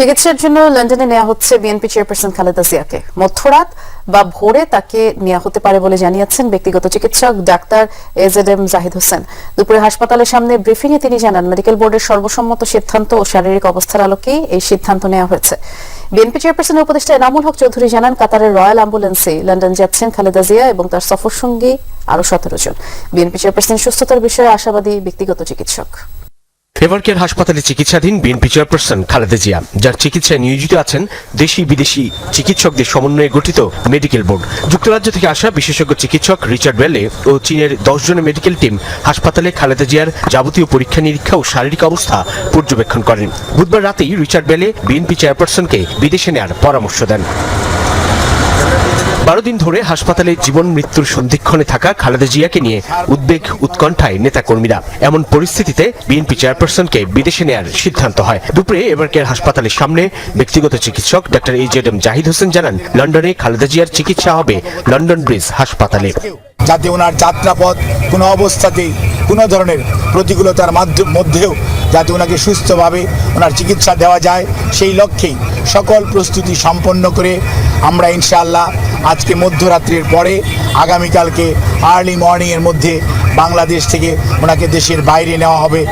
চিকিৎসার জন্য লন্ডনে নেওয়া হচ্ছে বিএনপি চেয়ারপারসন খালেদা জিয়াকে। মধ্যরাত বা ভোরে তাকে নেওয়া হতে পারে বলে জানিয়েছেন ব্যক্তিগত চিকিৎসক doctor AZ M Zahid Hossain. দুপুরে হাসপাতালের সামনে ব্রিফিং এ তিনি জানান, মেডিকেল বোর্ডের সর্বসম্মত সিদ্ধান্ত ও শারীরিক অবস্থার আলোকেই এই সিদ্ধান্ত নেওয়া হয়েছে। বিএনপি চেয়ারপারসনের উপদেষ্টা এনামুল হক চৌধুরী জানান, কাতারের রয়্যাল অ্যাম্বুলেন্সে লন্ডন যাচ্ছেন খালেদা জিয়া এবং তার সফর সঙ্গী আরও সতেরো জন। বিএনপি চেয়ারপারসনের সুস্থতার বিষয়ে আশাবাদী ব্যক্তিগত চিকিৎসক। এভারকের হাসপাতালে চিকিৎসাধীন বিএনপি চেয়ারপারসন খালেদা জিয়া, যার চিকিৎসায় নিয়োজিত আছেন দেশি বিদেশি চিকিৎসকদের সমন্বয়ে গঠিত মেডিকেল বোর্ড। যুক্তরাজ্য থেকে আসা বিশেষজ্ঞ চিকিৎসক রিচার্ড বেলে ও চীনের দশ জনের মেডিকেল টিম হাসপাতালে খালেদা জিয়ার যাবতীয় পরীক্ষা নিরীক্ষা ও শারীরিক অবস্থা পর্যবেক্ষণ করেন। বুধবার রাতেই রিচার্ড বেলে বিএনপি চেয়ারপারসনকে বিদেশে নেওয়ার পরামর্শ দেন। বারো দিন ধরে হাসপাতালে জীবন, মৃত্যুর সন্ধিক্ষণে থাকা খালেদা জিয়াকে নিয়ে উদ্বেগ, উৎকণ্ঠায় নেতাকর্মীরা। এমন পরিস্থিতিতে বিএনপি চেয়ারপারসনকে বিদেশে নেয়ার সিদ্ধান্ত হয়। দুপুরে এবারকের হাসপাতালের সামনে ব্যক্তিগত চিকিৎসক doctor AZ M Zahid Hossain জানান, লন্ডনে খালেদা জিয়ার চিকিৎসা হবে লন্ডন ব্রিজ হাসপাতালে। যাতে ওনার যাত্রাপথ, কোনো অবস্থাতেই কোনো ধরনের প্রতিকূলতার মাধ্য- মধ্যেও যাতে ওনাকে সুস্থভাবে ওনার চিকিৎসা দেওয়া যায়, সেই লক্ষ্যেই সকল প্রস্তুতি সম্পন্ন করে আমরা ইনশাআল্লাহ আজকে মধ্যরাত্রির পরে আগামীকালকে আর্লি মর্নিংয়ের মধ্যে বাংলাদেশ থেকে ওনাকে দেশের বাইরে নেওয়া হবে।